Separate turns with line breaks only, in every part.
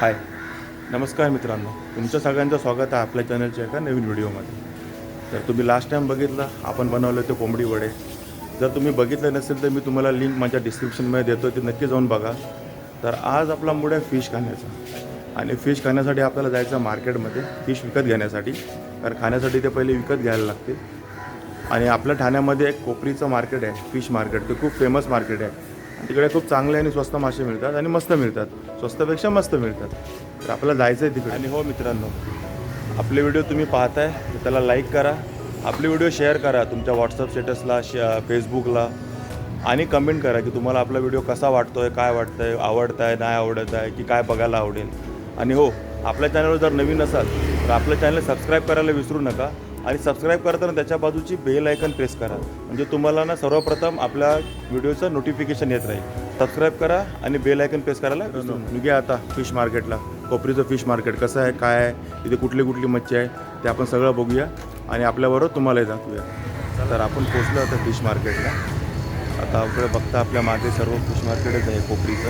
हाय. नमस्कार मित्रांनो. तुमचं सगळ्यांचं स्वागत आहे आपल्या चॅनलच्या एका नवीन व्हिडिओमध्ये. तर तुम्ही लास्ट टाईम बघितलं आपण बनवलं ते कोंबडी वडे. जर तुम्ही बघितलं नसेल तर मी तुम्हाला लिंक माझ्या डिस्क्रिप्शनमध्ये देतो ते नक्की जाऊन बघा. तर आज आपला मूड आहे फिश खाण्याचा. आणि फिश खाण्यासाठी आपल्याला जायचं मार्केटमध्ये फिश विकत घेण्यासाठी. कारण खाण्यासाठी ते पहिले विकत घ्यायला लागते आणि आपल्या ठाण्यामध्ये एक कोपरीचं मार्केट आहे फिश मार्केट ते खूप फेमस मार्केट आहे. तिकडे खूप चांगले आणि स्वस्त मासे मिळतात आणि मस्त मिळतात. स्वस्तपेक्षा मस्त मिळतात. तर आपल्याला जायचं आहे तिकडे. आणि हो मित्रांनो आपले व्हिडिओ तुम्ही पाहताय तर त्याला लाईक करा. आपले व्हिडिओ शेअर करा तुमच्या व्हॉट्सअप स्टेटसला श फेसबुकला आणि कमेंट करा की तुम्हाला आपला व्हिडिओ कसा वाटतो आहे काय वाटतं आहे आवडत आहे नाही आवडत आहे की काय बघायला आवडेल. आणि हो आपल्या चॅनलवर जर नवीन असाल तर आपल्या चॅनल सबस्क्राईब करायला विसरू नका. आणि सबस्क्राईब करताना त्याच्या बाजूची बेल आयकन प्रेस करा. म्हणजे तुम्हाला ना सर्वप्रथम आपल्या व्हिडिओचं नोटिफिकेशन येत राहील. सबस्क्राईब करा आणि बेल आयकन प्रेस करायला नका. निघूया आता फिश मार्केटला कोपरीचं फिश मार्केट कसं आहे काय आहे तिथे कुठली कुठली मच्छी आहे ते आपण सगळं बघूया. आणि आपल्याबरोबर तुम्हालाही दाखवूया. तर आपण पोचलो आता फिश मार्केटला आता आपल्याला बघता आपल्या मागे सर्व फिश मार्केटच आहे कोपरीचं.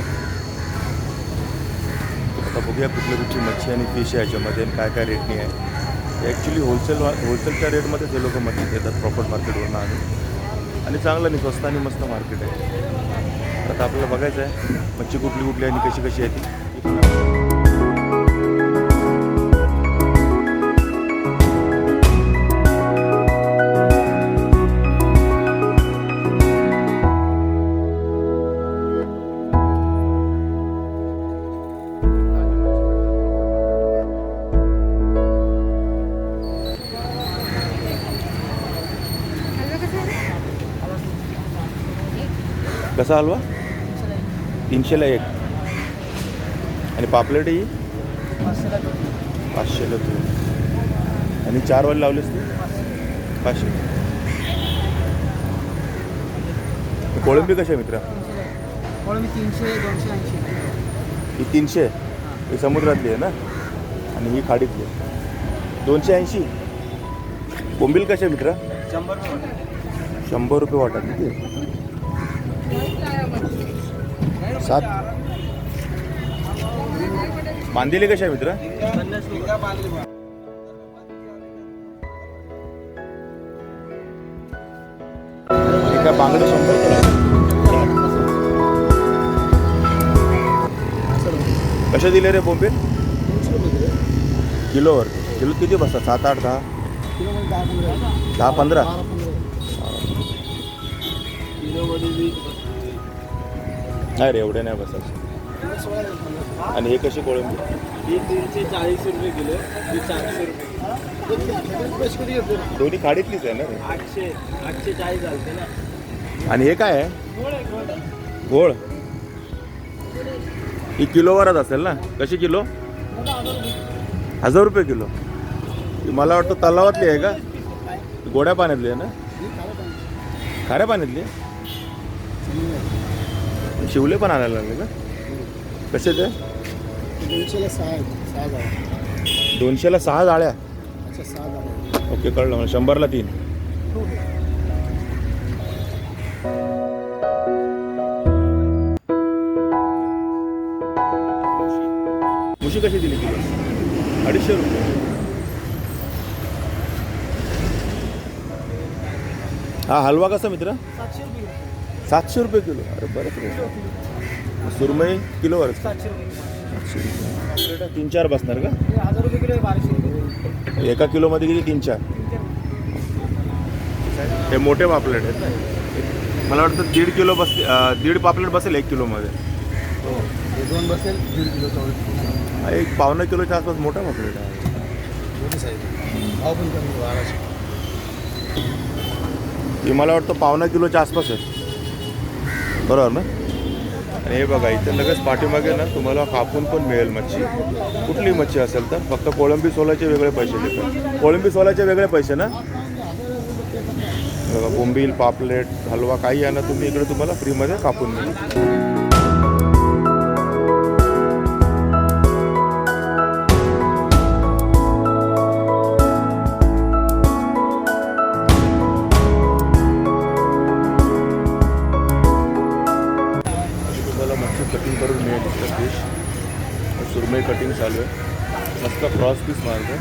आता बघूया कुठली कुठली मच्छी आणि फिश आहे याच्यामध्ये काय काय रेटनी आहे. ॲक्च्युली होलसेल होलसेलच्या रेटमध्ये ते लोक मच्छी येतात प्रॉपर मार्केटवरून आणि आणि चांगलं नाही स्वस्त आणि मस्त मार्केट आहे. तर आता आपल्याला बघायचं आहे मच्छी कुठली कुठली आणि कशी कशी आहे ती. कसा हलवा? तीनशेला एक. आणि पापलेट ही? पाचशेला तू आणि चार वाले लावलेस तू? पाचशे. कोळंबी कशी आहे मित्रा?
मी तीनशे दोनशे ऐंशी.
ही तीनशे? ही समुद्रातली आहे ना? आणि ही खाडीतली आहे. दोनशे ऐंशी? बोंबील कसे आहे मित्रा?
शंभर
शंभर रुपये वाटा किती सात. बांधिले कशा आहे मित्र?
पन्नास
बांगडे शंभर कसे दिले रे बोंबे किलोवर. किलो किती बसतात? सात आठ दहा? दहा पंधरा? नाही रे एवढे नाही बसत आणि हे कशी कोळंबी?
ही तीनशे चाळीस रुपये किलो ही चारशे रुपये
दोन्ही खाडीतलीच आहे ना
आठशे आठशे चाळीस ना.
आणि हे काय आहे? गोळ. ही किलोवरच असेल ना? कशी किलो? हजार रुपये किलो. मला वाटतं तलावातली आहे का? गोड्या पाण्यातली आहे ना? खाऱ्या पाण्यातली आहे? शिवले पण आणायला लागले का? कसे ते?
दोनशेला सहा सहा जाळ्या.
दोनशेला सहा जाळ्या?
अच्छा सहा जाळ्या.
ओके कळलं मला. शंभरला तीन. मुशी कशी दिली किलो अडीचशे रुपये. हा हलवा कसा मित्र?
सातशे रुपये
किलो. अरे बरंच रेट सुरमई किलोवर
सातशे रुपये.
तीन चार बसणार का?
हजार रुपये किलो आहे बाराशे रुपये
एका किलोमध्ये किती? तीन चार. हे मोठे पापलेट आहेत ना. मला वाटतं दीड किलो बस दीड पापलेट बसेल एक किलोमध्ये.
हो दोन बसेल दीड किलो
एक पावणा किलोच्या आसपास मोठा पापलेट आहे. मला वाटतं पावणा किलोच्या आसपास आहे. बरोबर ना? आणि हे बघा इथे लगेच पाठीमागे ना तुम्हाला कापून पण मिळेल मच्छी. कुठली मच्छी असेल तर? फक्त कोळंबी सोलाचे वेगळे पैसे देतात. कोळंबी सोलाचे वेगळे पैसे ना? बघा बोंबील पापलेट हलवा काही आहे ना तुम्ही इकडे तुम्हाला फ्रीमध्ये कापून मिळेल. पीस मारतो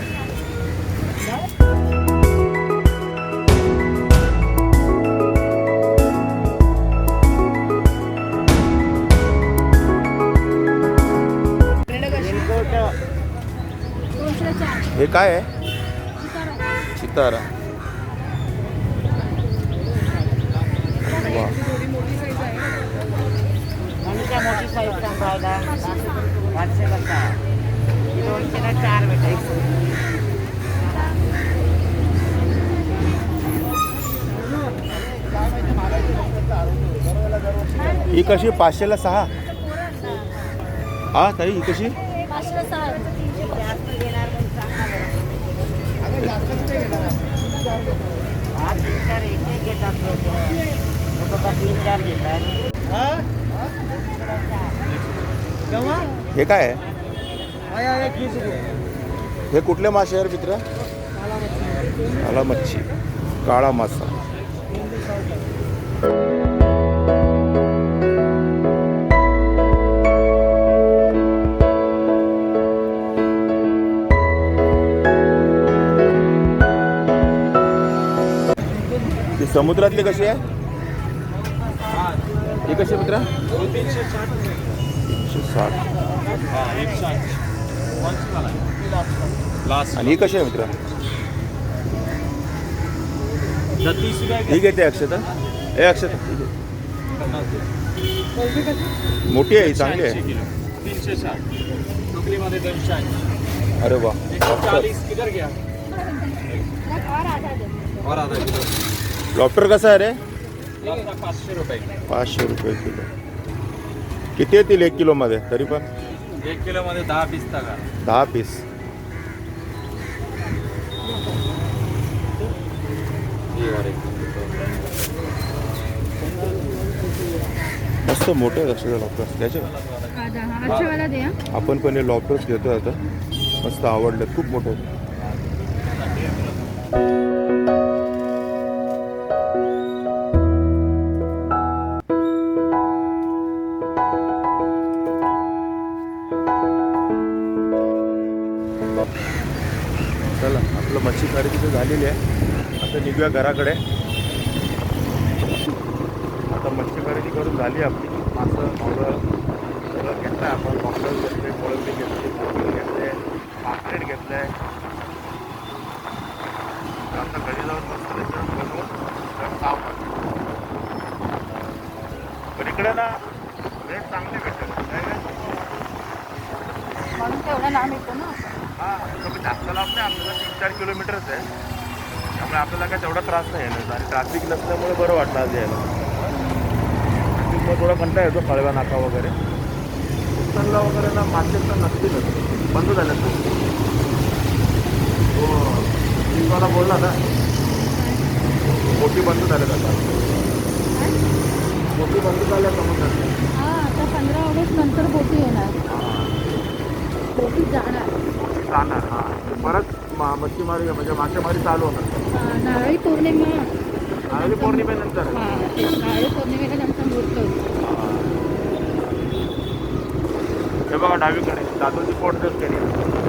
हे काय आहे? सितारा. वा
मोठी साईज पाचशे बघा दोनशे ना चार भेटायचं.
ही कशी? पाचशेला सहा? हा ताई ही कशी?
हे
काय? आहे हे कुठले मासे आहे मित्र? काला मच्छी काळा मासा. ती समुद्रातली कशी आहे? ही कशी आहे मित्र?
तीनशे साठ. लास्ट
आणि ही कशी आहे मित्र?
तीस रुपये
ही घेते अक्षता. ए अक्षता. मोठी आहे चांगली आहे.
तीनशे साठ.
अरे वा लॉफ्टर कसा आहे रे?
पाचशे रुपये
पाचशे रुपये किलो. किती येतील एक किलोमध्ये? तरी पण.
एक किलोमध्ये दहा पीस टाका.
दहा पीस. मस्त मोठे घ्यायचे
हा वाला दे हा.
आपण पण हे लॉफ्टर्स घेतो आता. मस्त आवडले खूप मोठे झालेली आहे. आता निघूया घराकडे. आता मच्छी खरेदी करून झाली आपली. मासं मावळं सगळं घेतलं आहे आपण मॉकल घेतले कोळंबी घेतली कोळंबी घेतले पापलेट घेतलं आहे आता घरी जाऊन मस्त रेस्टॉरंट बनवून साफ पण इकडे ना रेट चांगले भेटेल. काय रेट
म्हणून तेवढं लांब येतो ना
हा जास्त लांब नाही आपल्याला तीन चार किलोमीटरच आहे. त्यामुळे आपल्याला काय तेवढा त्रास नाही येणार. आणि ट्रॅफिक नसल्यामुळे बरं वाटलं आज यायला. ट्रॅफिकमुळे थोडा कंटाळा येतो कळव्या नाका वगैरे. उत्तरला वगैरे ना मार्केट तर नसतीलच बंद झालं हो मला बोलला ना. मोठी बंद झाल्यात आता. मोठी बंद झाल्या
हा आता पंधरा ऑगस्ट नंतर बोटी येणार. बोटी जाणार.
जाणार हां. परत मा मच्छीमारी म्हणजे मासेमारी चालू होणार.
नारळी पौर्णिमा.
नारळी पौर्णिमेनंतर.
हा नारळी पौर्णिमेला त्यांचा मुहूर्त होतो.
हे बघा डावीकडे दादोजी पोर्ट दादोजी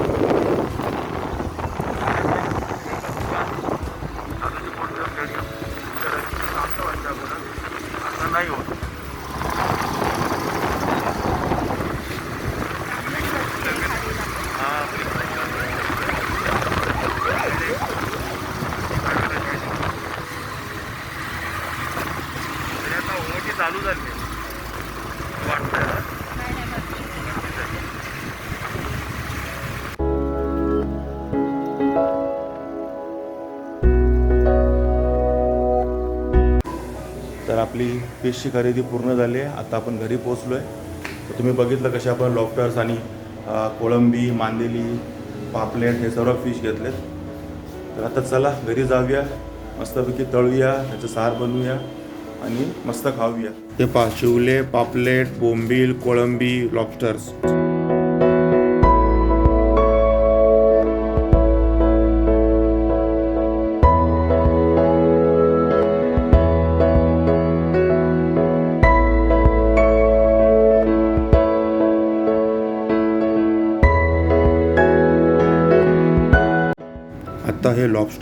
आपली खरेदी पूर्ण झाली आहे. आता आपण घरी पोचलो आहे तर तुम्ही बघितलं कशा आपण लॉफ्टर्स आणि कोळंबी मांदेली पापलेट हे सर्व फिश घेतलेत. तर आता चला घरी जाऊया. मस्तपैकी तळूया त्याचं सार बनवूया आणि मस्त खाऊया. ते पा शिवले पापलेट बोंबील कोळंबी लॉबस्टर्स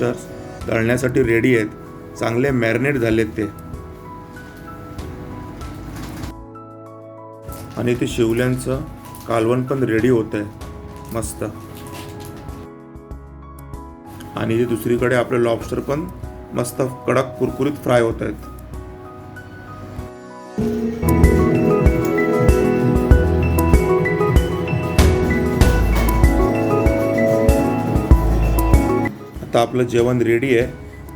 लॉबस्टर्स तळण्यासाठी रेडी आहेत. चांगले मॅरिनेट झालेत ते. आणि ते शिवल्यांचं कालवण पण रेडी होत आहे मस्त. आणि ते दुसरीकडे आपले लॉबस्टर पण मस्त कडक कुरकुरीत फ्राय होत आहेत. आता आपलं जेवण रेडी आहे.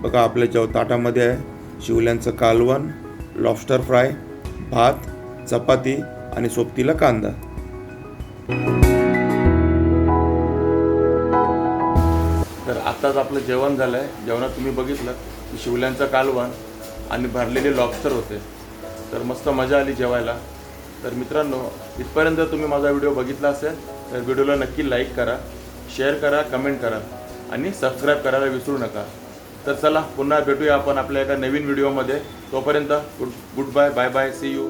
बघा आपल्या जेव ताटामध्ये आहे. शिवल्यांचं कालवण लॉबस्टर फ्राय भात चपाती आणि सोबतीला कांदा. तर आत्ताच आपलं जेवण झालं आहे जेवणात तुम्ही बघितलं की शिवल्यांचं कालवण आणि भरलेले लॉबस्टर होते. तर मस्त मजा आली जेवायला. तर मित्रांनो इथपर्यंत जर तुम्ही माझा व्हिडिओ बघितला असेल तर व्हिडिओला नक्की लाईक करा शेअर करा कमेंट करा. आणि सबस्क्राईब करायला विसरू नका. तर चला पुन्हा भेटूया आपण आपल्या एका नवीन व्हिडिओमध्ये तोपर्यंत good good bye bye bye see you